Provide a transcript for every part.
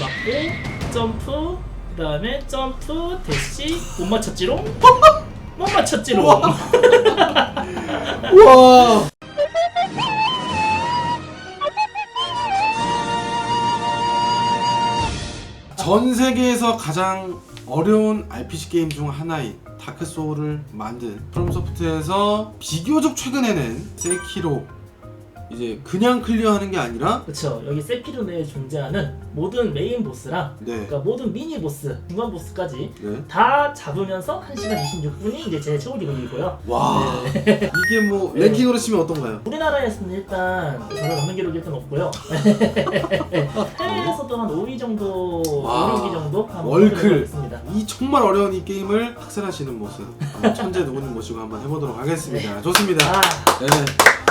맞고 점프 그 다음에 점프 대시 못 맞췄지롱? 못 맞췄지롱. 우와. 전 세계에서 가장 어려운 RPG 게임 중 하나인 다크 소울을 만든 프롬소프트에서 비교적 최근에는 세키로 이제 그냥 클리어하는 게 아니라 그쵸 여기 세피로 내에 존재하는 모든 메인 보스랑 네, 그러니까 모든 미니 보스 중간 보스까지 네. 다 잡으면서 1시간 26분이 이제 제 최고 기록이고요 와 네. 이게 뭐 네. 랭킹으로 치면 어떤가요? 우리나라에서는 일단 저는 없는 기록이 일단 없고요 해외에서도 한 5위 정도 와. 5, 6위 정도 한번 월클. 해보도록 하겠습니다 이 정말 어려운 이 게임을 학살하시는 모습 천재 누구님 모시고 한번 해보도록 하겠습니다. 좋습니다. 아 네.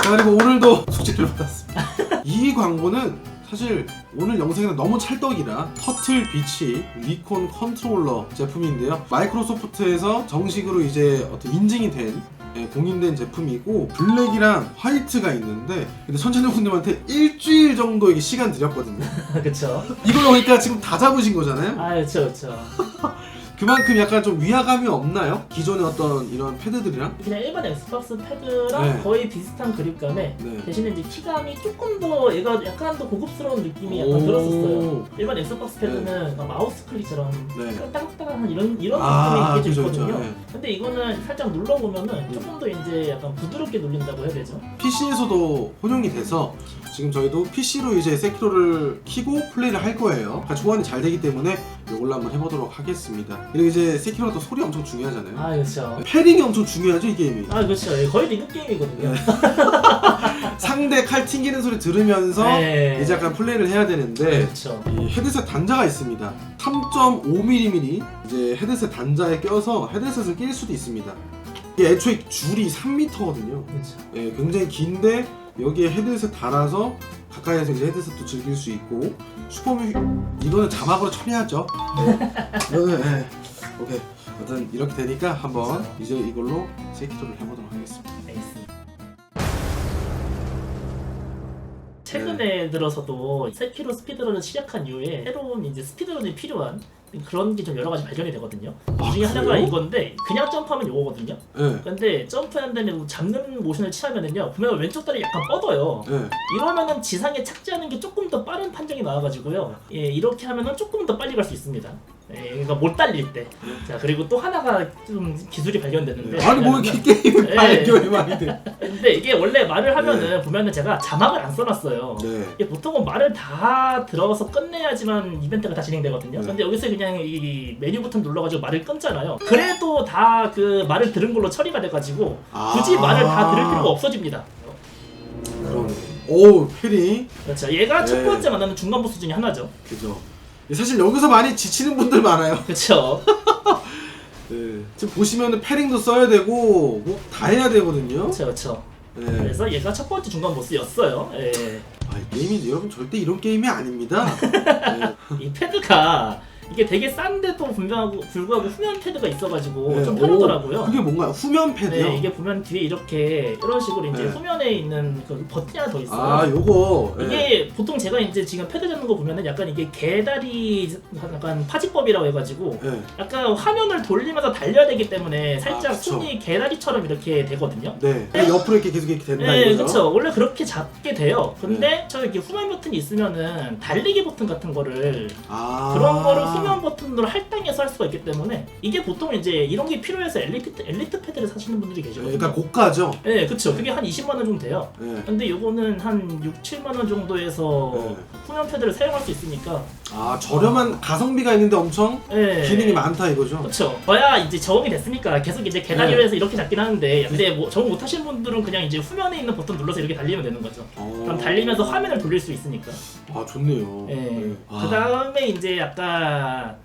자 그리고 오늘도 숙제를 받았습니다. 이 광고는 사실 오늘 영상에는 너무 찰떡이라 터틀 비치 리콘 컨트롤러 제품인데요. 마이크로소프트에서 정식으로 이제 어떤 인증이 된 예, 공인된 제품이고 블랙이랑 화이트가 있는데 근데 선천여분들한테 일주일 정도 이게 시간 드렸거든요. 그쵸 이걸로 그러니까 지금 다 잡으신 거잖아요. 아 그쵸 그쵸 그만큼 약간 좀 위화감이 없나요? 기존의 어떤 이런 패드들이랑? 그냥 일반 엑스박스 패드랑 네. 거의 비슷한 그립감에 네. 대신에 이제 키감이 조금 더 얘가 약간 더 고급스러운 느낌이 약간 오. 들었었어요. 일반 엑스박스 패드는 약간 마우스 클릭처럼 네. 따닥따닥한 이런 이런 아, 느낌이 그죠, 있게 그죠. 있거든요. 네. 근데 이거는 살짝 눌러보면은 조금 더 이제 약간 부드럽게 눌린다고 해야 되죠. PC에서도 혼용이 돼서 지금 저희도 PC로 이제 세키로를 키고 플레이를 할 거예요. 그러니까 조안이 잘 되기 때문에 이걸로 한번 해보도록 하겠습니다. 그리고 이제 세키로도 소리 엄청 중요하잖아요. 아 그렇죠. 패링이 엄청 중요하죠 이 게임이. 아 그렇죠. 예, 거의 리그 게임이거든요. 상대 칼 튕기는 소리 들으면서 네. 이제 약간 플레이를 해야 되는데 그렇죠. 이 헤드셋 단자가 있습니다. 3.5mm 이제 헤드셋 단자에 껴서 헤드셋을 낄 수도 있습니다. 이게 애초에 줄이 3m거든요. 그렇죠. 예, 굉장히 긴데 여기에 헤드셋 달아서 가까이에서 이제 헤드셋도 즐길 수 있고 슈퍼뮤 이거는 자막으로 처리하죠. 네. 이거는 예. 오케이. 아무튼 이렇게 되니까 한번 이제 이걸로 세키토를 해보도록 하겠습니다. 알겠습니다. 최근에 들어서도 세키로 스피드런을 시작한 이후에 새로운 이제 스피드런이 필요한 그런 게 좀 여러 가지 발견이 되거든요. 아, 이 중에 하나가 그래요? 이건데 그냥 점프하면 요거거든요. 예. 근데 점프한 다음에 잡는 모션을 취하면은요 보면 왼쪽 다리 약간 뻗어요. 예. 이러면은 지상에 착지하는 게 조금 더 빠른 판정이 나와가지고요. 예, 이렇게 하면은 조금 더 빨리 갈 수 있습니다. 예, 그러니까 못 달릴 때. 자 그리고 또 하나가 좀 기술이 발견됐는데. 예. 아니 뭐 이렇게 게임을 예. 발견이 많이 돼. 근데 이게 원래 말을 하면은 보면은 제가 자막을 안 써놨어요. 네. 이게 보통은 말을 다 들어서 끝내야지만 이벤트가 다 진행되거든요. 네. 근데 여기서 그냥 이 메뉴 버튼 눌러가지고 말을 끊잖아요. 그래도 다 그 말을 들은 걸로 처리가 돼가지고 굳이 아. 말을 다 들을 필요가 없어집니다. 그러네. 오 패링. 그렇죠. 얘가 첫 네. 번째 만나는 중간 보스 중에 하나죠. 그죠. 사실 여기서 많이 지치는 분들 많아요. 그렇죠. 네. 지금 보시면은 패링도 써야 되고 뭐 다 해야 되거든요. 그렇죠. 그렇죠. 네. 그래서 얘가 첫 번째 중간 보스였어요. 예. 아, 이 게임이 여러분 절대 이런 게임이 아닙니다. 네. 이 패드가 이게 되게 싼데도 불구하고, 불구하고 후면 패드가 있어가지고 네. 좀 오, 편하더라고요. 그게 뭔가요? 후면 패드요? 네, 이게 보면 뒤에 이렇게 이런 식으로 이제 네. 후면에 있는 그 버튼이 하나 더 있어요. 아, 요거. 네. 이게 보통 제가 이제 지금 패드 잡는 거 보면은 약간 이게 개다리 약간 파지법이라고 해가지고 네. 약간 화면을 돌리면서 달려야 되기 때문에 살짝 아. 손이 개다리처럼 이렇게 되거든요. 네. 옆으로 이렇게 계속 이렇게 된다 네? 그렇죠. 원래 그렇게 잡게 돼요. 근데 저 이렇게 후면 버튼이 있으면은 달리기 버튼 같은 거를 아. 그런 거를 후면 버튼으로 할당해서 할 수가 있기 때문에 이게 보통 이제 이런 게 필요해서 엘리트 엘리트 패드를 사시는 분들이 네, 계시거든요. 그러니까 고가죠. 네, 그쵸. 그게 한 20만 원 정도 돼요. 네. 근데 요거는 한 6, 7만 원 정도에서 네. 후면 패드를 사용할 수 있으니까 아, 저렴한 가성비가 있는데 엄청 네. 기능이 많다 이거죠? 그렇죠. 저야 이제 적응이 됐으니까 계속 이제 계단위로 네. 해서 이렇게 잡긴 하는데 근데 뭐 적응 못 하시는 분들은 그냥 이제 후면에 있는 버튼 눌러서 이렇게 달리면 되는 거죠. 어. 그럼 달리면서 화면을 돌릴 수 있으니까. 아, 좋네요. 예. 네. 아, 그 다음에 이제 약간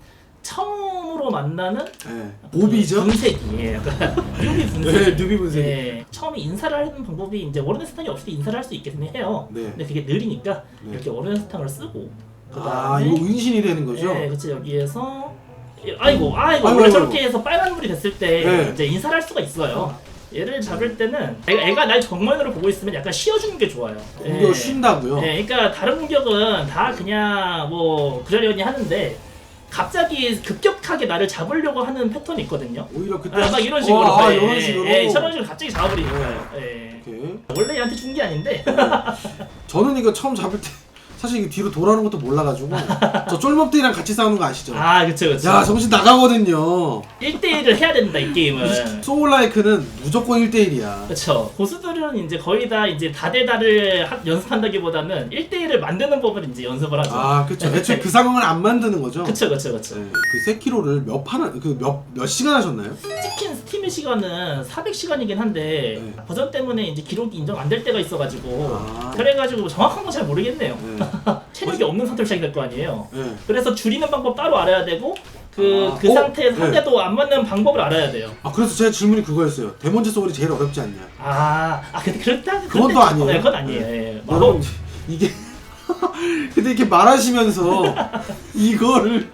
처음으로 만나는 네. 보비죠? 분쇄기. 약간 뉴비 분쇄기. 네, 뉴비 분쇄기. 네, 처음에 인사를 하는 방법이 이제 워렌 스탕이 없이도 인사를 할 수 있게 해요. 네. 근데 그게 느리니까 네. 이렇게 워렌 스탕을 쓰고 그 아, 다음에 이거 은신이 되는 거죠? 네, 그렇죠 여기에서 아이고 아이고 아이고, 원래 아이고. 저렇게 해서 빨간불이 됐을 때 네. 이제 인사를 할 수가 있어요. 얘를 잡을 때는 애가, 애가 날 정면으로 보고 있으면 약간 쉬어주는 게 좋아요. 공격 예. 쉰다고요? 네, 그러니까 다른 공격은 다 그냥 뭐 그러려니 하는데 갑자기 급격하게 나를 잡으려고 하는 패턴이 있거든요. 오히려 그때 아, 막 이런 식으로. 어, 아, 예, 이런 예, 식으로. 예, 저런 식으로 갑자기 잡아버리니까요. 예. 원래 얘한테 준 게 아닌데. 저는 이거 처음 잡을 때 사실 이게 뒤로 돌아오는 것도 몰라가지고 저 쫄먹들이랑 같이 싸우는 거 아시죠? 아, 그쵸, 그쵸. 야 정신 나가거든요. 1대1을 해야 된다, 이 게임은. 소울라이크는 무조건 1대1이야. 그쵸. 고수들은 이제 거의 다 이제 다대다를 하- 연습한다기보다는 1대1을 만드는 법을 이제 연습을 하죠. 아 그쵸. 애초에 그 상황을 안 만드는 거죠. 그쵸, 그쵸, 그쵸. 네, 그 세키로를 몇 판, 그몇 몇 시간 하셨나요? 찍힌 스팀의 시간은 400시간이긴 한데 네. 버전 때문에 이제 기록이 인정 안 될 때가 있어가지고 아. 그래가지고 정확한 건 잘 모르겠네요. 네. 체력이 없는 상태로 시작이 될 거 아니에요. 네. 그래서 줄이는 방법 따로 알아야 되고 그, 아, 그 어? 상태에서 네. 상대도 안 맞는 방법을 알아야 돼요. 아 그래서 제 질문이 그거였어요. 데몬즈 소울이 제일 어렵지 않냐? 아, 아 근데 그렇다. 그건 또 아니에요. 네, 그건 아니에요. 예. 뭐, 여러분 이게 근데 이렇게 말하시면서 이거를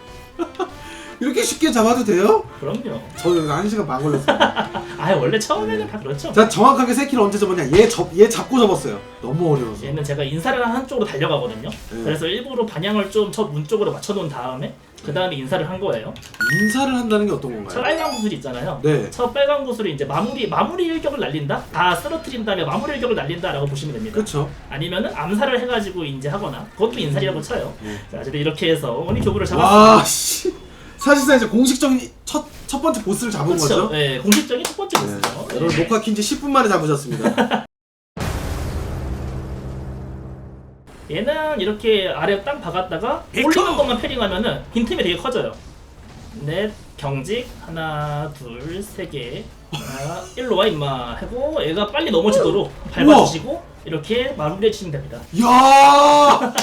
이렇게 쉽게 잡아도 돼요? 그럼요. 저는 한 시간 반 걸렸어요. 아 원래 처음에는 다 그렇죠. 자 정확하게 세키를 언제 접었냐? 얘 접, 얘 잡고 접었어요. 너무 어려워서. 얘는 제가 인사를 한쪽으로 달려가거든요. 네. 그래서 일부러 방향을 좀 저 문 쪽으로 맞춰놓은 다음에 그 다음에 인사를 한 거예요. 인사를 한다는 게 어떤 저 건가요? 빨간 구슬 있잖아요. 네. 저 빨간 구슬을 이제 마무리 마무리 일격을 날린다. 다 쓰러트린 다음에 마무리 일격을 날린다라고 보시면 됩니다. 그렇죠. 아니면은 암살을 해가지고 이제 하거나 그것도 인살이라고 쳐요. 네. 자, 어쨌든 이렇게 해서 언니 교부를. 와 씨. 사실상 이제 공식적인 첫, 첫 번째 보스를 잡은 그렇죠. 거죠. 네, 공식적인 첫 번째 네. 보스죠. 여러분 녹화 킨지 10분 만에 잡으셨습니다. 얘는 이렇게 아래 땅 박았다가 올리는 것만 패링하면은 빈틈이 되게 커져요. 넷 경직 하나 둘 세 개. 아, 일로 와 임마 하고 얘가 빨리 넘어지도록 밟아주시고 이렇게 마무리해 주시면 됩니다. 이야,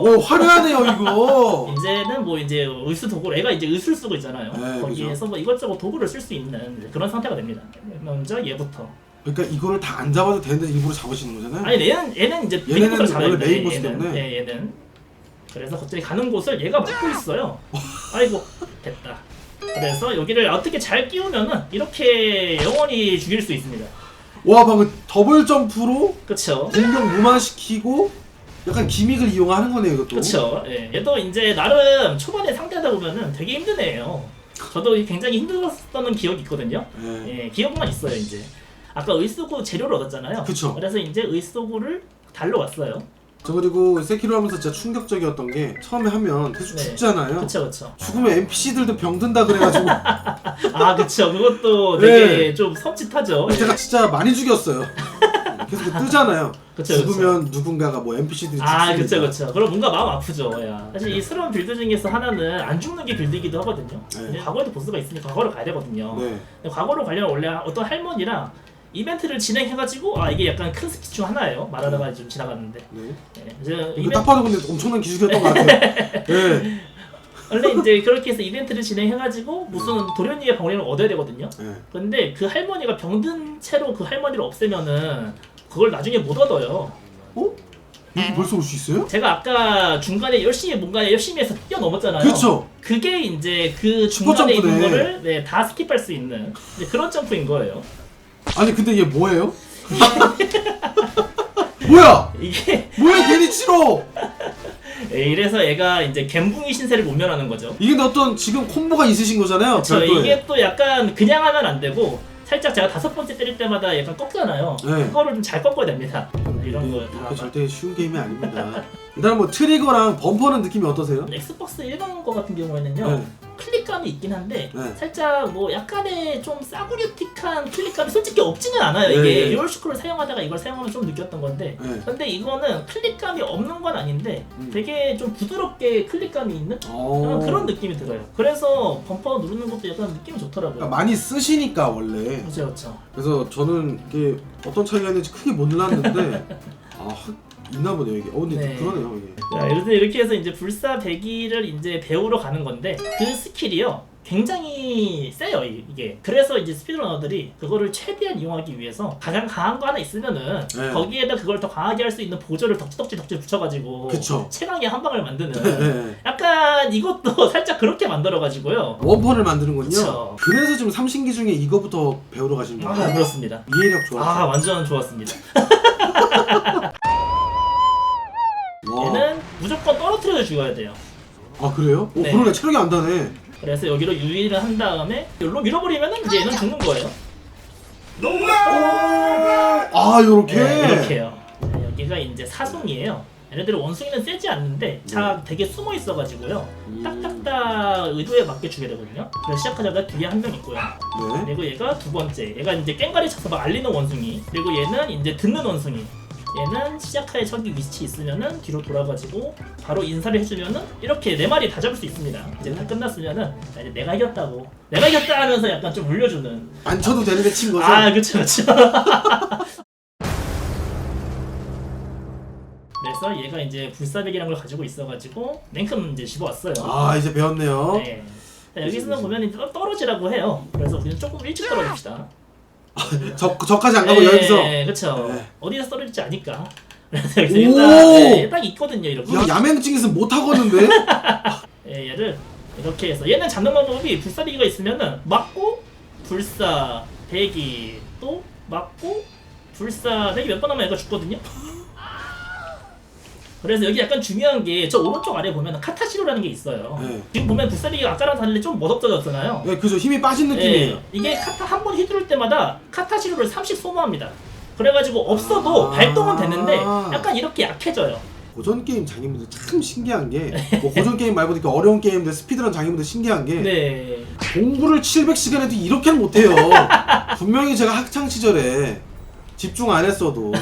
오 화려하네요 이거. 이제는 뭐 이제 의수 도구 애가 이제 의수를 쓰고 있잖아요. 네, 거기에서 뭐 이것저것 도구를 쓸 수 있는 그런 상태가 됩니다. 먼저 얘부터. 그러니까 이거를 다 안 잡아도 되는데 일부러 잡으시는 거잖아요. 아니 얘는 얘는 이제 네. 얘네는 원래 돼. 메인 얘는. 때문에. 네, 얘는. 그래서 갑자기 가는 곳을 얘가 막고 있어요. 아이고 됐다. 그래서 여기를 어떻게 잘 끼우면은 이렇게 영원히 죽일 수 있습니다. 와 방금 더블 점프로 그쵸? 공격 무마시키고 약간 기믹을 이용하는 거네요 이것도. 그쵸? 예, 얘도 이제 나름 초반에 상대하다 보면은 되게 애예요. 저도 굉장히 힘들었던 기억이 있거든요. 네. 예, 기억만 있어요 이제. 아까 의쏘구 재료를 얻었잖아요. 그쵸. 그래서 이제 의쏘구를 달러 왔어요. 저 그리고 세키로 하면서 진짜 충격적이었던 게 처음에 하면 계속 네. 죽잖아요. 그쵸 그쵸. 죽으면 NPC들도 병든다 그래가지고 아 그쵸. 그것도 되게 네. 좀 섬찟하죠. 제가 진짜 많이 죽였어요. 계속 뜨잖아요. 그쵸, 죽으면 누군가가 뭐 NPC들이 아. 그쵸 그쵸. 그럼 뭔가 마음 아프죠. 야. 사실 이 새로운 빌드 중에서 하나는 안 죽는 게 빌드이기도 하거든요. 네. 근데 과거에도 보스가 있으니까 과거로 가야 되거든요. 네. 근데 과거로 가려면 원래 어떤 할머니랑 이벤트를 진행해가지고 아 이게 약간 큰 스피 중 하나예요. 말하다가 좀 지나갔는데. 네. 네. 이제 이거 이벤트 딱 봐도 근데 엄청난 기술이었던 것 같아요. 네. 원래 이제 그렇게 해서 이벤트를 진행해가지고 무슨 도련님의 방울을 얻어야 되거든요. 네. 근데 그 할머니가 병든 채로 그 할머니를 없애면은 그걸 나중에 못 얻어요. 어? 여기 벌써 올 수 있어요? 제가 아까 중간에 열심히 뭔가 열심히 해서 뛰어넘었잖아요. 그렇죠. 그게 이제 그 중간에 있는 점프네. 거를 네, 다 스킵할 수 있는 이제 그런 점프인 거예요. 아니 근데 얘 뭐예요? 뭐야? 이게 뭐야 괜히 치러? 예, 이래서 얘가 이제 갬붕이 신세를 모면하는 거죠. 이게 어떤 지금 콤보가 있으신 거잖아요. 저 별도에. 이게 또 약간 그냥 하면 안 되고 살짝 제가 다섯 번째 때릴 때마다 약간 꺾잖아요. 네. 그거를 좀 잘 꺾어야 됩니다. 이런 거 다. 절대 쉬운 게임이 아닙니다. 일단 뭐 트리거랑 범퍼는 느낌이 어떠세요? 엑스박스 일반 거 같은 경우에는요 네. 클릭감이 있긴 한데 네. 살짝 뭐 약간의 좀 싸구려틱한 클릭감이 솔직히 없지는 않아요 네, 이게 네. 듀얼스크롤 사용하다가 이걸 사용하면 좀 느꼈던 건데 네. 근데 이거는 클릭감이 없는 건 아닌데 음. 되게 좀 부드럽게 클릭감이 있는 어. 약간 그런 느낌이 들어요 그래서 범퍼 누르는 것도 약간 느낌이 좋더라고요 그러니까 많이 쓰시니까 원래. 그렇죠 그렇죠 그래서 저는 이게 어떤 차이가 있는지 크게 못 놀랐는데 아 확 있나 보네요 이게. 어 근데 네. 그러네요 이게. 자, 이렇게 이렇게 해서 이제 불사 배기를 이제 배우러 가는 건데 그 스킬이요. 굉장히 세요 이- 이게 그래서 이제 스피드러너들이 그거를 최대한 이용하기 위해서 가장 강한 거 하나 있으면은 네. 거기에다 그걸 더 강하게 할 수 있는 보조를 덕지덕지 덕지 붙여가지고 그쵸. 최강의 한 방을 만드는 네. 약간 이것도 살짝 그렇게 만들어가지고요 원펀을 만드는군요. 그쵸. 그래서 지금 삼신기 중에 이거부터 배우러 가시는 아 거예요. 그렇습니다 이해력 좋았죠. 아 완전 좋았습니다 무조건 떨어뜨려 죽여야 돼요 아 그래요? 오, 네. 그러네 체력이 안 다네. 그래서 여기로 유인을 한 다음에 여기로 밀어버리면 이제 얘는 죽는 거예요 아 요렇게. 네, 이렇게요. 네, 여기가 이제 사송이에요. 얘네들은 원숭이는 세지 않는데 자 되게 숨어 있어가지고요. 음. 딱딱딱 의도에 맞게 주게 되거든요. 그래서 시작하자마자 뒤에 한 명 있고요. 네. 그리고 얘가 두 번째. 얘가 이제 깽가리 쳐서 막 알리는 원숭이. 그리고 얘는 이제 듣는 원숭이. 얘는 시작하에 저기 위치 있으면은 뒤로 돌아가지고 바로 인사를 해주면은 이렇게 네 마리 다 잡을 수 있습니다. 이제 다 끝났으면은 자, 이제 내가 이겼다고 내가 이겼다 하면서 약간 좀 울려주는 안 쳐도 되는데 친 거죠? 아, 그쵸, 그쵸. 그래서 얘가 이제 불사백이라는 걸 가지고 있어가지고 랭크는 이제 집어왔어요. 아, 이제 배웠네요. 네. 자, 여기서는 보면 이제 떨어지라고 해요. 그래서 우리는 조금 일찍 떨어집시다. 저 저까지 안 가고 여기서. 네, 그쵸. 네. 어디서 떨어질지 아니까. 그래서 여기서 오! 일단 네, 딱 있거든요, 이렇게. 야, 야맹증에서 못 하겠는데? 예, 얘를 이렇게 해서 얘는 잡는 방법이 불사비기가 있으면은 맞고 불사 대기 또 맞고 불사 대기 몇 번 하면 얘가 죽거든요. 그래서 여기 약간 중요한 게 저 오른쪽 아래 보면 카타시로라는 게 있어요. 네. 지금 보면 불사비기가 아까랑 달리 좀 멋없어졌잖아요. 네, 그죠. 힘이 빠진 느낌이에요. 예, 이게 카타 한 번 휘두를 때마다 카타시로를 30 소모합니다. 그래가지고 없어도 아. 발동은 되는데 약간 이렇게 약해져요. 고전 게임 장인분들 참 신기한 게, 뭐 고전 게임 말고 이렇게 어려운 게임들 스피드런 장인분들 신기한 게, 네. 공부를 700시간 해도 이렇게는 못해요. 분명히 제가 학창 시절에 집중 안 했어도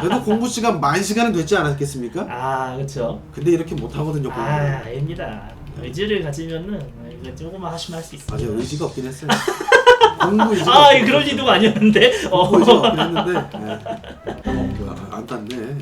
그래도 공부 시간 만 시간은 됐지 않았겠습니까? 아, 그렇죠. 근데 이렇게 못 하거든요. 공부. 아, 아닙니다. 의지를 가지면은 이거 조금만 하시면 할 수 있습니다. 맞아요. 의지가 없긴 했어요. 공부 의지가 아, 없긴 그럴 했어요. 리도가 아니었는데. 어. 공부 의지가 없긴 했는데 네. 어, 그, 안 땄네.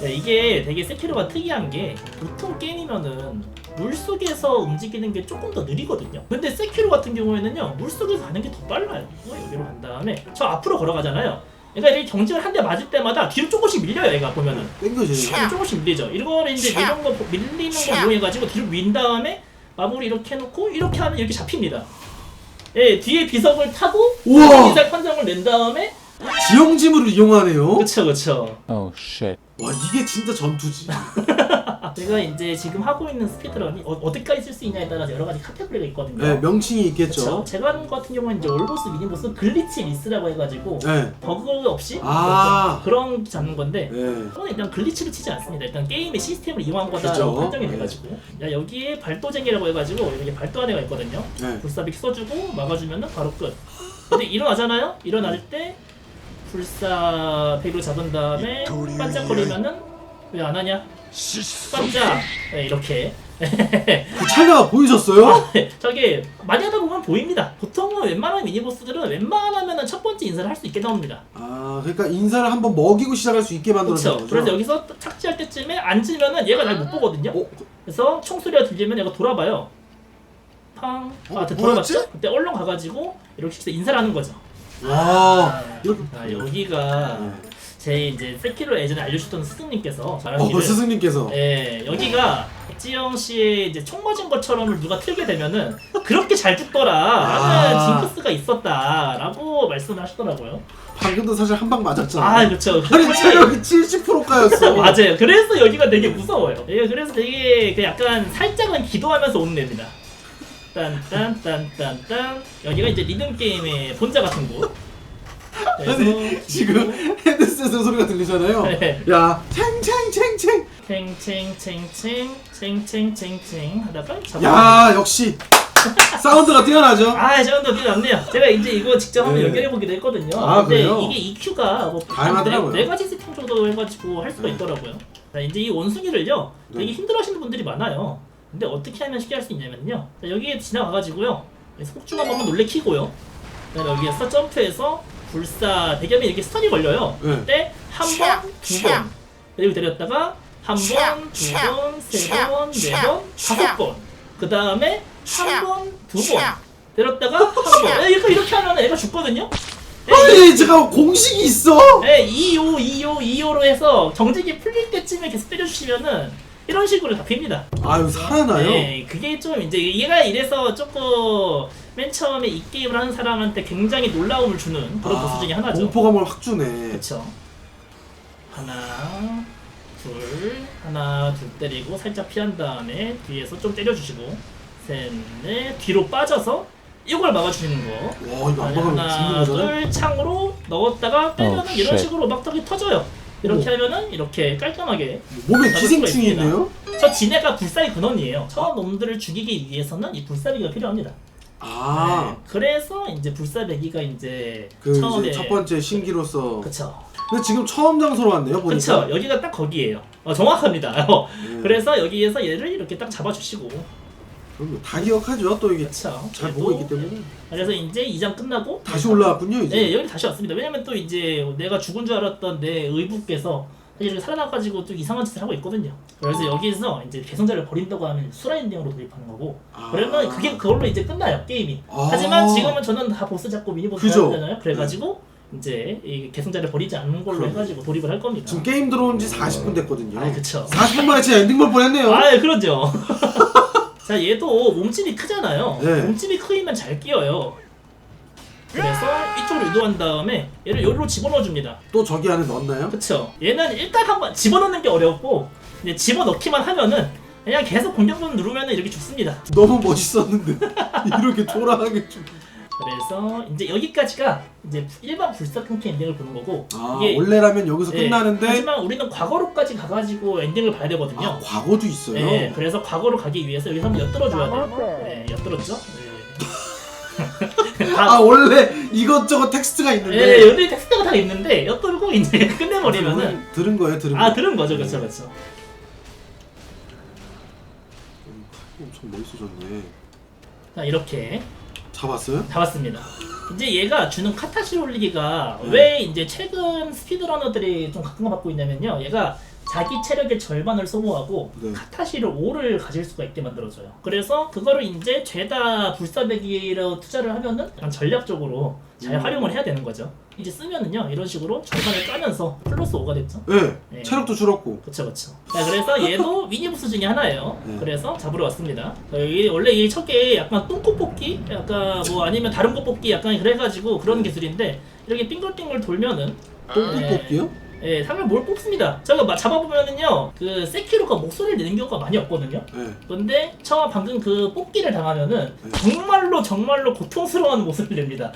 네, 이게 되게 세키로가 특이한 게 보통 게임이면은 물 속에서 움직이는 게 조금 더 느리거든요. 근데 세키로 같은 경우에는요 물 속에서 가는 게 더 빨라요. 어, 여기로 간 다음에 저 앞으로 걸어가잖아요. 그러니까 이렇게 경직을 한 대 맞을 때마다 뒤로 조금씩 밀려요. 얘가 보면은 땡겨지네. 뒤로 조금씩 밀리죠. 이거를 이제 이런 거 밀리는 거 이용해가지고 뒤로 민 다음에 마무리 이렇게 해놓고 이렇게 하면 이렇게 잡힙니다. 예, 뒤에 비석을 타고 우와! 판정을 낸 다음에 지형지물을 이용하네요. 그쵸 그쵸. Oh shit. 와 이게 진짜 전투지. 제가 이제 지금 하고 있는 스피드런이 어, 어디까지 쓸 수 있냐에 따라서 여러 가지 카테고리가 있거든요. 네, 명칭이 그쵸? 있겠죠. 제가 하는 것 같은 경우는 이제 올보스 미니보스 글리치 리스라고 해가지고 네. 버그 없이 아. 그런 잡는 건데 네. 저는 일단 글리치를 치지 않습니다. 일단 게임의 시스템을 이용한 거다라고 그죠. 판정이 네. 돼가지고 야 여기에 발도쟁이라고 해가지고 여기 발도한 애가 있거든요. 네. 불사빅 써주고 막아주면은 바로 끝. 근데 일어나잖아요. 일어날 때 불사 백으로 잡은 다음에 반짝거리면은 왜 안 하냐? 반짝. 네, 이렇게. 그 찰나가 보이셨어요? 저기 많이 하다 보면 보입니다. 보통은 웬만한 미니보스들은 웬만하면은 첫 번째 인사를 할 수 있게 나옵니다. 아 그러니까 인사를 한번 먹이고 시작할 수 있게 만들어진 그렇죠. 거죠. 그래서 여기서 착지할 때쯤에 앉으면은 얘가 날못 보거든요. 어? 그래서 총소리가 들리면 얘가 돌아봐요. 팡. 어, 아, 그? 돌아봤죠? 그때 얼렁 가가지고 이렇게 해서 인사를 하는 거죠. 와 이렇게. 아, 여기가 네. 제 이제 세키로 예전에 알려주셨던 스승님께서 어 말하기를 스승님께서. 예, 여기가 박지영 씨의 이제 총 맞은 것처럼을 누가 틀게 되면은 그렇게 잘 죽더라 하는 아. 징크스가 있었다라고 말씀을 하시더라고요. 방금도 사실 한 방 맞았잖아. 아, 그렇죠. 아니 체력이 70%까였어. 맞아요. 그래서 여기가 되게 무서워요. 예, 그래서 되게 그 약간 살짝은 기도하면서 오는 데입니다. 딴딴딴딴딴 여기가 이제 리듬 게임의 본자 같은 곳. 그래서 아니 지금 헤드셋 소리가 들리잖아요. 네. 야 챙챙챙챙. 챙챙챙챙 하다가 잡아. 야 역시 사운드가 뛰어나죠. 아, 저도 되게 남네요. 제가 이제 이거 직접 한번 네. 연결해 보기도 했거든요. 아, 근데 그래요? 이게 EQ가 뭐 다양하더라고요. 네, 네 가지 세팅 정도 해가지고 할 수가 네. 있더라고요. 자, 이제 이 원숭이를요, 네. 되게 힘들어하시는 분들이 많아요. 근데 어떻게 하면 쉽게 할 수 있냐면요. 자, 여기에 지나가가지고요, 속중 한 번만 놀래키고요. 그다음에 여기에서 점프해서 불사 대겸이 이렇게 스턴이 걸려요. 네. 그때 한 번, 두 번, 그리고 내렸다가 한 번, 두 번, 세 번, 네 번, 다섯 번. 그 다음에 한 번, 두 번. 때렸다가 한 번. 예, 이렇게, 이렇게 하면 애가 죽거든요? 예, 아니 제가 공식이 있어. 예, 2호, 2호, 2호로 해서 정직이 풀릴 때쯤에 계속 때려주시면은 이런 식으로 잡힙니다. 아유 살아나요. 네, 그게 좀 이제 얘가 이래서 조금 맨 처음에 이 게임을 하는 사람한테 굉장히 놀라움을 주는 그런 보스 중에 하나죠. 공포감을 확 주네. 그렇죠. 하나, 둘, 하나, 둘 때리고 살짝 피한 다음에 뒤에서 좀 때려주시고 셋, 넷, 뒤로 빠져서 이걸 막아주시는 거. 와 이거 안 아니, 막으면 하나, 죽는 거잖아. 둘, 창으로 넣었다가 빼면은 어, 이런 쉣. 식으로 막턱이 터져요. 이렇게 오. 하면은 이렇게 깔끔하게 몸에 잡을 기생충이 수가 있습니다. 있네요. 저 진해가 불사의 근원이에요. 저 놈들을 죽이기 위해서는 이 불사배기가 필요합니다. 아. 네, 그래서 이제 불사배기가 이제 그 처음에 이제 첫 번째 신기로서 그쵸 근데 지금 처음 장소로 왔네요 보니까 그쵸 여기가 딱 거기에요. 어, 정확합니다. 어, 예. 그래서 여기에서 얘를 이렇게 딱 잡아주시고 그럼요. 다 기억하죠 또 이게 그쵸 잘 보고 있기 때문에 그래서 이제 2장 끝나고 다시 올라왔군요 이제 네 여기 다시 왔습니다. 왜냐면 또 이제 내가 죽은 줄 알았던 내 의붓께서 사실 이렇게 살아나가지고 또 이상한 짓을 하고 있거든요. 그래서 여기서 이제 개성자를 버린다고 하면 수라 엔딩으로 돌입하는 거고 아. 그러면 그게 그걸로 이제 끝나요 게임이. 아. 하지만 지금은 저는 다 보스 잡고 미니 보스 그죠. 하잖아요. 그래가지고 이제 이 개성자를 버리지 않는 걸로 그럼. 해가지고 돌입을 할 겁니다. 지금 게임 들어온 지 40분 됐거든요 아 그쵸. 40분 만에 진짜 엔딩 볼 뻔했네요 아 예, 그러죠. 자 얘도 몸집이 크잖아요. 네. 몸집이 크면 잘 끼어요. 그래서 이쪽으로 이동한 다음에 얘를 여기로 집어넣어 줍니다. 또 저기 안에 넣었나요? 그쵸? 얘는 일단 한번 집어넣는 게 어렵고 이제 집어넣기만 하면은 그냥 계속 공격만 누르면은 이렇게 죽습니다. 너무 멋있었는데 이렇게 초라하게 좀... 그래서 이제 여기까지가 이제 일반 불사 끊기 엔딩을 보는 거고 아 이게 원래라면 여기서 예, 끝나는데 하지만 우리는 과거로까지 가가지고 엔딩을 봐야 되거든요. 아 과거도 있어요? 네, 그래서 과거로 가기 위해서 여기서 한번 엿들어줘야 돼요. 네, 엿들었죠? 네. 아 다, 원래 이것저것 텍스트가 네, 있는데 여기 텍스트가 다 있는데 엿들고 이제 끝내버리면은 들은 거예요 들은 아거 들은 거죠, 그렇죠, 그렇죠. 엄청 멋있어졌네 자 이렇게 잡았어요? 잡았습니다. 이제 얘가 주는 카타시 올리기가 네. 왜 이제 최근 스피드러너들이 좀 각광을 받고 있냐면요. 얘가 자기 체력의 절반을 소모하고 네. 카타시를 5를 가질 수가 있게 만들어줘요. 그래서 그거를 이제 죄다 불사배기로 투자를 하면은 전략적으로 잘 음. 활용을 해야 되는 거죠. 이제 쓰면은요 이런 식으로 절반을 까면서 플러스 5가 됐죠. 네, 네. 체력도 줄었고 그쵸 그쵸 자 그래서 얘도 미니보스 중에 하나예요 네. 그래서 잡으러 왔습니다 자, 여기 원래 이 척에 약간 똥꼬 뽑기 약간 뭐 아니면 다른 거 뽑기 약간 그래가지고 그런 기술인데 이렇게 빙글빙글 돌면은 똥꼬 네. 뽑기요? 예 상을 뭘 뽑습니다 저거 막 잡아보면은요 그 세키로가 목소리를 내는 경우가 많이 없거든요 네. 근데 처음 방금 그 뽑기를 당하면은 네. 정말로 정말로 고통스러운 모습을 냅니다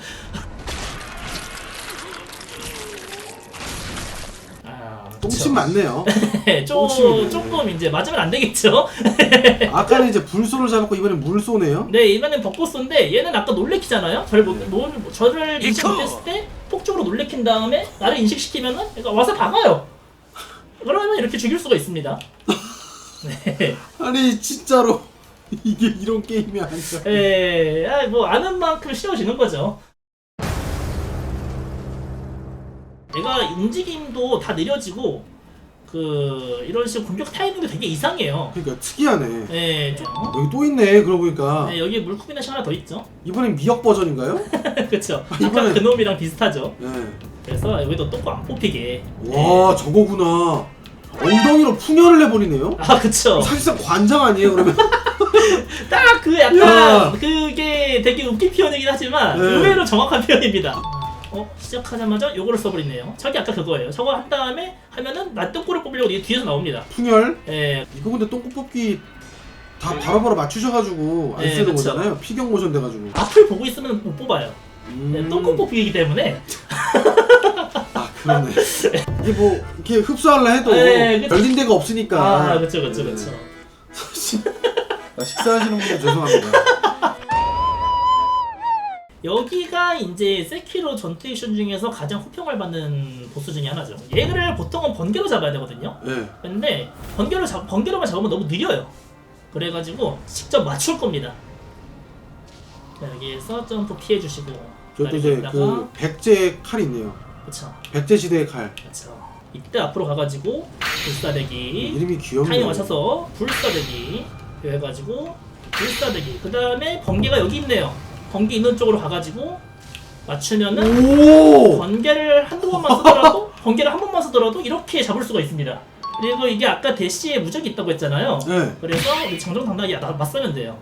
똥침 맞네요 네, 좀 똥침이네. 조금 이제 맞으면 안 되겠죠. 아까는 이제 불소를 잡았고 이번엔 물소네요 네, 이번엔 벚꽃소인데 얘는 아까 놀래키잖아요. 저를 못, 놀, 저를 인식 못했을 때 폭죽으로 놀래킨 다음에 나를 인식시키면은 얘가 와서 박아요. 그러면 이렇게 죽일 수가 있습니다. 네, 아니 진짜로 이게 이런 게임이 아니야 예, 아, 뭐 아는 만큼 쉬워지는 거죠. 얘가 움직임도 다 느려지고 그 이런 식으로 공격 타이밍도 되게 이상해요. 그러니까 특이하네 네, 좀, 여기 또 있네 그러고 보니까 네, 여기 물쿠비나시 하나 더 있죠. 이번엔 미역 버전인가요? 그쵸. 아까 이번엔- 그 놈이랑 비슷하죠. 네. 그래서 여기도 똥꼬 안 뽑히게. 와 저거구나 엉덩이로 풍혈을 내버리네요 아 그쵸. 사실상 관장 아니에요 그러면? 딱 그 약간 야. 그게 되게 웃긴 표현이긴 하지만 네. 의외로 정확한 표현입니다. 어 시작하자마자 요거를 써버리네요. 저기 아까 그거예요. 저거 한 다음에 하면은 나 똥꼬를 뽑으려고 이게 뒤에서 나옵니다. 풍혈? 예. 이거 근데 똥꼬 뽑기 다 바로바로 맞추셔가지고 안 네, 쓰는 그쵸. 거잖아요 피경 모션 돼가지고 앞을 보고 있으면 못 뽑아요. 음. 네, 똥꼬 뽑기이기 때문에 아 그러네 이게 뭐 이렇게 흡수하려 해도 네, 그쵸. 열린 데가 없으니까 아 그쵸 그쵸 네. 그쵸. 아, 식사하시는 분들 죄송합니다 여기가 이제 세키로 전투 액션 중에서 가장 호평을 받는 보스 중에 하나죠. 얘를 보통은 번개로 잡아야 되거든요. 네. 근데 번개로 잡 번개로만 잡으면 너무 느려요. 그래가지고 직접 맞출 겁니다. 자, 여기에서 점프 피해 주시고 저도 이제 그 백제 칼이 있네요 그쵸 백제 시대의 칼 그쵸 이때 앞으로 가가지고 불사대기 이름이 귀엽네요 타이밍 맞춰서 불사대기 해가지고 불사대기. 그 다음에 번개가 여기 있네요. 번개 있는 쪽으로 가가지고 맞추면은 오! 번개를 한두 번만 쓰더라도 번개를 한 번만 쓰더라도 이렇게 잡을 수가 있습니다. 그리고 이게 아까 대시에 무적이 있다고 했잖아요. 네. 그래서 우리 정정당당하게 나- 맞서면 돼요.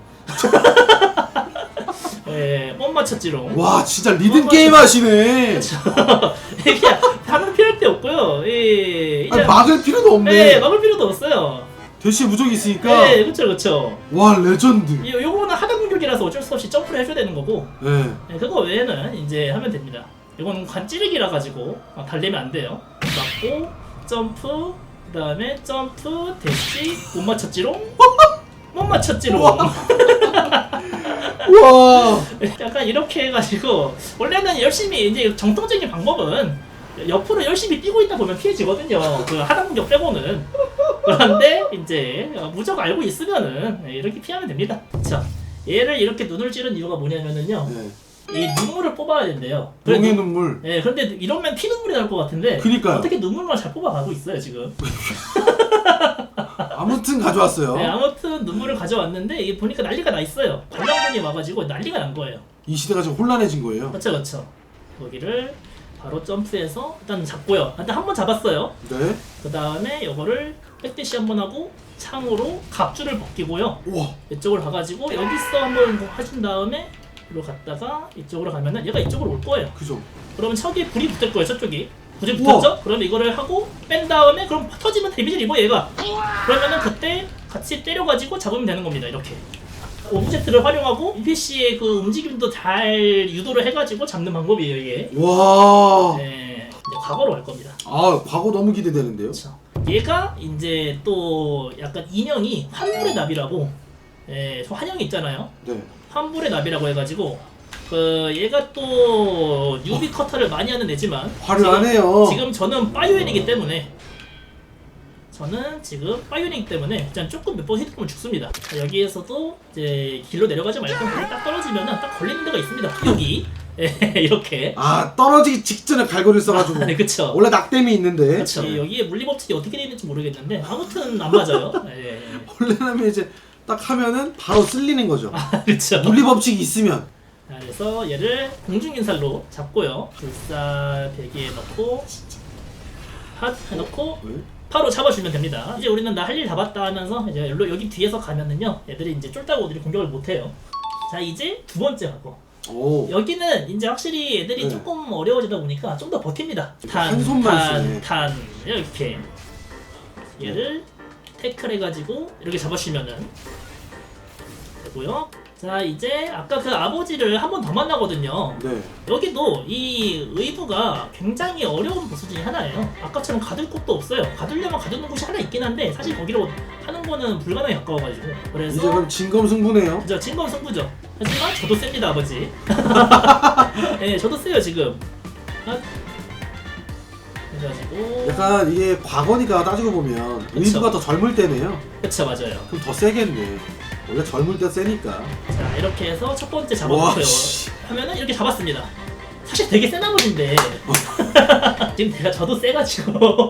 예, 못 맞췄지롱. 와 진짜 리듬 어, 게임 하시네. 이게 하는 필요할 데 없고요. 예, 이제 아니, 막을 필요도 없네. 예, 막을 필요도 없어요. 대시 무적이 있으니까. 예, 그쵸, 그쵸. 와 레전드. 요, 요거는 하단 공격이라서 어쩔 수 없이 점프를 해줘야 되는 거고, 네. 예, 그거 외에는 이제 하면 됩니다. 이건 관찌르기라 가지고 어, 달리면 안 돼요. 맞고 점프, 그 다음에 점프, 대시 못 맞췄지롱. 못 맞췄지롱. 우와. 약간 이렇게 해가지고 원래는 열심히 이제 정통적인 방법은 옆으로 열심히 뛰고 있다 보면 피해지거든요. 그 하단 공격 빼고는. 그런데 이제 무적 알고 있으면은 이렇게 피하면 됩니다. 자, 얘를 이렇게 눈을 찌른 이유가 뭐냐면은요. 네. 이 눈물을 뽑아야 된대요. 용의 눈물. 예, 그런데 이러면 피 눈물이 날 것 같은데 그니까요. 어떻게 눈물만 잘 뽑아가고 있어요 지금. 아무튼 가져왔어요. 네, 아무튼 눈물을 가져왔는데 이게 보니까 난리가 나 있어요. 관람분이 와가지고 난리가 난 거예요. 이 시대가 좀 혼란해진 거예요. 그렇죠, 그렇죠. 거기를 바로 점프해서 일단 잡고요. 일단 한 번 잡았어요. 네. 그 다음에 이거를 백대시 한 번 하고 창으로 갑주를 벗기고요. 우와. 이쪽으로 가가지고 여기서 한번 하신 다음에 이로 갔다가 이쪽으로 가면은 얘가 이쪽으로 올 거예요. 그죠. 그러면 저기 불이 붙을 거예요. 저쪽이. 불이 우와. 붙었죠? 그러면 이거를 하고 뺀 다음에 그럼 터지면 데미지를 입어 얘가. 그러면은 그때 같이 때려가지고 잡으면 되는 겁니다. 이렇게. 오브젝트를 활용하고 NPC의 그 움직임도 잘 유도를 해가지고 잡는 방법이에요 이게. 와. 네, 이제 과거로 갈 겁니다. 아 과거 너무 기대되는데요. 그렇죠. 얘가 이제 또 약간 인형이 환불의 나비라고, 예, 저 환영이 있잖아요. 네. 환불의 나비라고 해가지고 그 얘가 또 뉴비 커터를 많이 하는 애지만 화려하네요. 지금, 지금 저는 파이오엔이기 때문에 저는 지금 파이오엔이기 때문에 일단 조금 몇 번 히트하면 죽습니다. 자, 여기에서도 이제 길로 내려가지 말고 그냥 딱 떨어지면은 딱 걸리는 데가 있습니다. 여기 예, 이렇게 아 떨어지기 직전에 갈고리를 써가지고 네, 그쵸. 원래 낙댐이 있는데 그렇죠. 여기에 물리법칙이 어떻게 되어 있는지 모르겠는데 아무튼 안 맞아요. 예, 원래라면 이제 딱 하면은 바로 쓸리는 거죠. 그렇죠. 물리 법칙이 있으면 자, 그래서 얘를 공중인살로 잡고요. 불사 베개에 넣고 핫 해놓고 왜? 바로 잡아주면 됩니다. 이제 우리는 나 할 일 다 봤다 하면서 이제 여기로 여기 뒤에서 가면은요, 애들이 이제 쫄다고 들이 공격을 못해요. 자 이제 두 번째 가고 오. 여기는 이제 확실히 애들이 네. 조금 어려워지다 보니까 좀 더 버팁니다. 한 손만 쓰네. 탄, 탄 이렇게 얘를 태클 해가지고 이렇게 잡아주면은 되고요. 자 이제 아까 그 아버지를 한 번 더 만나거든요. 네. 여기도 이 의부가 굉장히 어려운 보스 중에 하나예요. 아까처럼 가둘 곳도 없어요. 가두려면 가두는 곳이 하나 있긴 한데 사실 거기로 하는 거는 불가능에 가까워가지고 이제 그래서 그럼 진검승부네요. 그죠 진검 승부죠. 하지만 저도 셉니다 아버지. 네 저도 세요 지금. 아, 그래가지고 약간 이게 과거니까 따지고 보면 그쵸. 의부가 더 젊을 때네요. 그쵸 맞아요. 그럼 더 세겠네. 원래 젊을 때 세니까. 자 이렇게 해서 첫 번째 와. 씨. 하면은 이렇게 잡았습니다. 사실 되게 센 아버지인데 지금 내가 저도 세가지고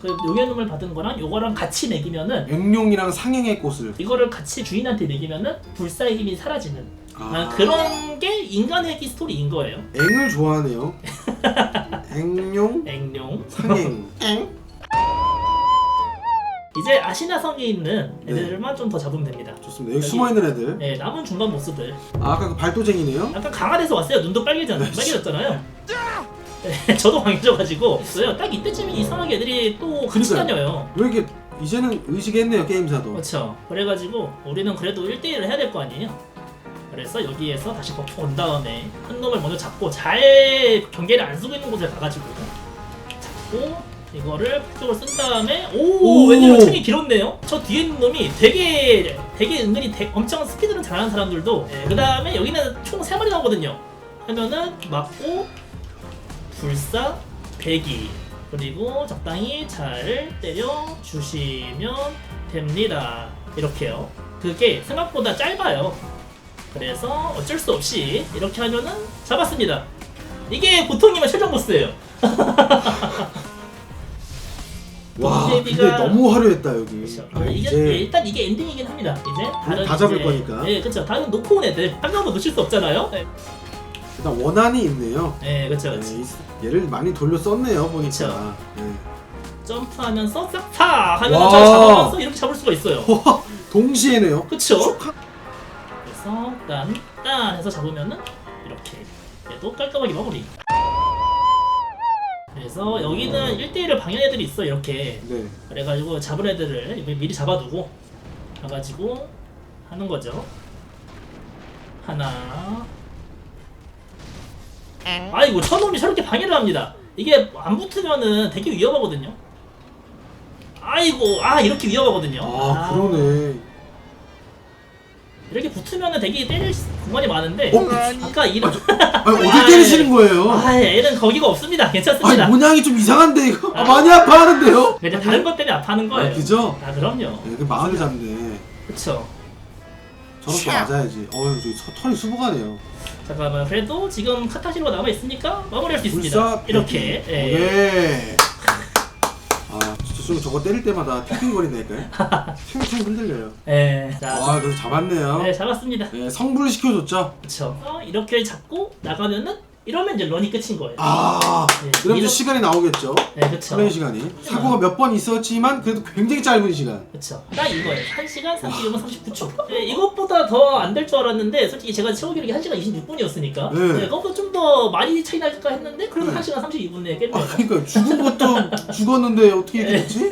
그 용의 놈을 받은 거랑 요거랑 같이 매기면은 앵룡이랑 상행의 꽃을. 이거를 같이 주인한테 매기면은 불사의 힘이 사라지는 아. 아, 그런 게 인간의 스토리인 거예요. 앵을 좋아하네요. 앵룡, 앵룡. 상행. 이제 아시나성에 있는 네. 애들만 좀 더 잡으면 됩니다. 좋습니다. 여기 숨어 있는 애들. 네, 남은 중간 보스들. 아, 아까 그 발도쟁이네요. 약간 강화돼서 왔어요. 눈도 빨개졌, 네. 빨개졌잖아요. 네, 저도 강해져가지고 있어요. 딱 이때쯤에 이상하게 애들이 또 같이 그러니까요. 다녀요. 왜 이렇게 이제는 의식했네요 게임사도. 그렇죠. 그래가지고 우리는 그래도 1대1을 해야 될 거 아니에요. 그래서 여기에서 다시 버프 온 다음에 한 놈을 먼저 잡고 잘 경계를 안 쓰고 있는 곳에 가가지고 잡고 이거를 폭격을 쓴 다음에 오, 오. 웬일로 총이 길었네요. 저 뒤에 있는 놈이 되게 되게 은근히 되- 엄청 스피드는 잘하는 사람들도 그 다음에 여기는 총 3마리 나오거든요. 하면은 맞고 불사 배기 그리고 적당히 잘 때려 주시면 됩니다. 이렇게요. 그게 생각보다 짧아요. 그래서 어쩔 수 없이 이렇게 하면은 잡았습니다. 이게 보통이면 최종 보스예요. 와 근데 너무 화려했다 여기. 그렇죠. 아, 이게 이제 일단 이게 엔딩이긴 합니다. 이제 다른 다 잡을 이제- 거니까. 네, 그렇죠. 다른 놓고 온 애들 한 명도 놓칠 수 없잖아요. 네, 일단 원한이 있네요. 네 그렇죠, 그렇죠. 네, 이- 얘를 많이 돌려 썼네요 보니까. 그쵸. 네. 점프하면서 싹파 하면 와. 저 잡으면서 이렇게 잡을 수가 있어요. 와, 동시에네요. 그렇죠. 쭉 하- 그래서 딴딴 해서 잡으면은 이렇게 얘도 깔끔하게 마무리. 그래서 여기는 1대1을 방해 애들이 있어 이렇게 네. 그래가지고 잡은 애들을 미- 미리 잡아두고 가가지고 하는 거죠. 하나. 아이고 저놈이 저렇게 방해를 합니다. 이게 안 붙으면은 되게 위험하거든요. 아이고 아 이렇게 위험하거든요. 아, 그러네. 이렇게 붙으면은 되게 때릴 공간이 많은데 어? 아까 이런 아니 어디 아, 때리시는 거예요? 아 얘는 거기가 없습니다. 아니 괜찮습니다. 모양이 좀 이상한데 이거 아, 아. 많이 아파하는데요? 그냥 다른 것 때문에 아파하는 아, 거예요. 그죠? 아 그럼요. 네, 그 마음을 잡네. 그쵸. 저렇게 맞아야지. 어휴, 저기 서- 털이 수북하네요. 잠깐만 그래도 지금 카타시로 남아 있으니까 마무리할 수 있습니다. 불사 이렇게. 패기. 예. 오케이. 좀 저거 때릴 때마다 튕튕거린다니까요. 튕튕 흔들려요. 예. 자, 와, 그래서 잡았네요. 네 잡았습니다. 네, 성불 시켜줬죠. 어, 이렇게 잡고 나가면은 이러면 이제 런이 끝인 거예요. 아, 네, 그럼 이제 이런- 시간이 나오겠죠. 네, 그쵸. 플레이 시간이. 사고가 몇 번 있었지만 그래도 굉장히 짧은 시간. 그쵸. 딱 이거예요. 1시간 32분 39초. 네, 이것보다 더 안 될 줄 알았는데 솔직히 제가 최고 기록이 1시간 26분이었으니까 네. 네. 그것보다 좀 더 많이 차이 날까 했는데 그래도 네. 1시간 32분에 아, 깼네요. 그러니까 죽은 것도 죽었는데 어떻게 됐지?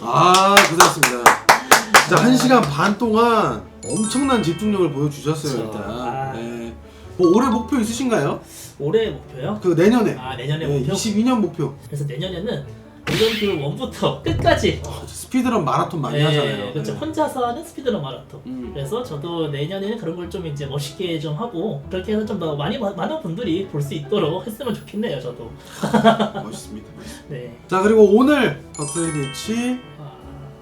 아, 고생했습니다. 진짜 한 시간 반 동안 엄청난 집중력을 보여주셨어요. 일단. 아. 네. 뭐 올해 목표 있으신가요? 올해 목표요? 그 내년에. 아 내년에 네, 목표? 22년 목표. 그래서 내년에는 올림픽 원부터 끝까지 아, 스피드런 마라톤 많이 네, 하잖아요. 그렇죠. 네. 혼자서 하는 스피드런 마라톤. 음. 그래서 저도 내년에는 그런 걸 좀 이제 멋있게 좀 하고 그렇게 해서 좀 더 많이 많은 분들이 볼 수 있도록 했으면 좋겠네요. 저도. 멋있습니다. 네. 자 그리고 오늘 버틀비치 아,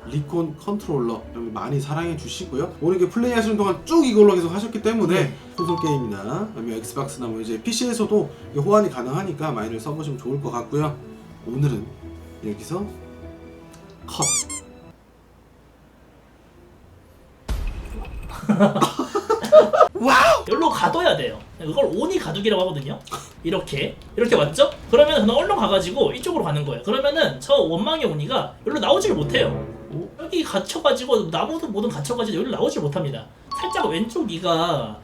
리콘 컨트롤러 여러분 많이 사랑해 주시고요. 오늘 이렇게 플레이 하시는 동안 쭉 이걸로 계속 하셨기 때문에 네. 콘솔 게임이나 아니면 엑스박스나 뭐 이제 PC에서도 호환이 가능하니까 많이들 써보시면 좋을 것 같고요. 오늘은 여기서 컷. 와우! 여기로 가둬야 돼요. 이걸 온이 가두기라고 하거든요. 이렇게 이렇게 맞죠? 그러면 그냥 얼른 가가지고 이쪽으로 가는 거예요. 그러면은 저 원망의 온이가 여기로 나오지를 못해요. 여기 갇혀가지고 나무도 뭐든 갇혀가지고 여기로 나오질 못합니다. 살짝 왼쪽 이가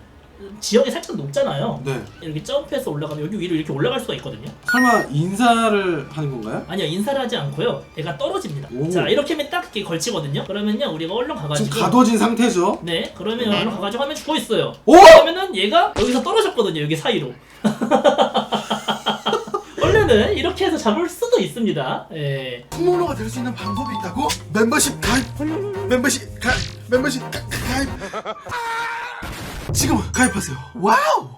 지형이 살짝 높잖아요. 네. 이렇게 점프해서 올라가면 여기 위로 이렇게 올라갈 수가 있거든요. 설마 인사를 하는 건가요? 아니요 인사를 하지 않고요. 얘가 떨어집니다. 오. 자 이렇게 하면 딱 이렇게 걸치거든요. 그러면요 우리가 얼른 가가지고 지금 가둬진 상태죠. 네 그러면 얼른 가가지고 하면 죽어 있어요. 오! 그러면은 얘가 여기서 떨어졌거든요. 여기 사이로. 원래는 이렇게 해서 잡을 수도 있습니다. 예. 풍모로가 될 수 있는 방법이 있다고? 멤버십 가입! 멤버십 가입! 멤버십 가, 가입! 지금 가입하세요. 와우!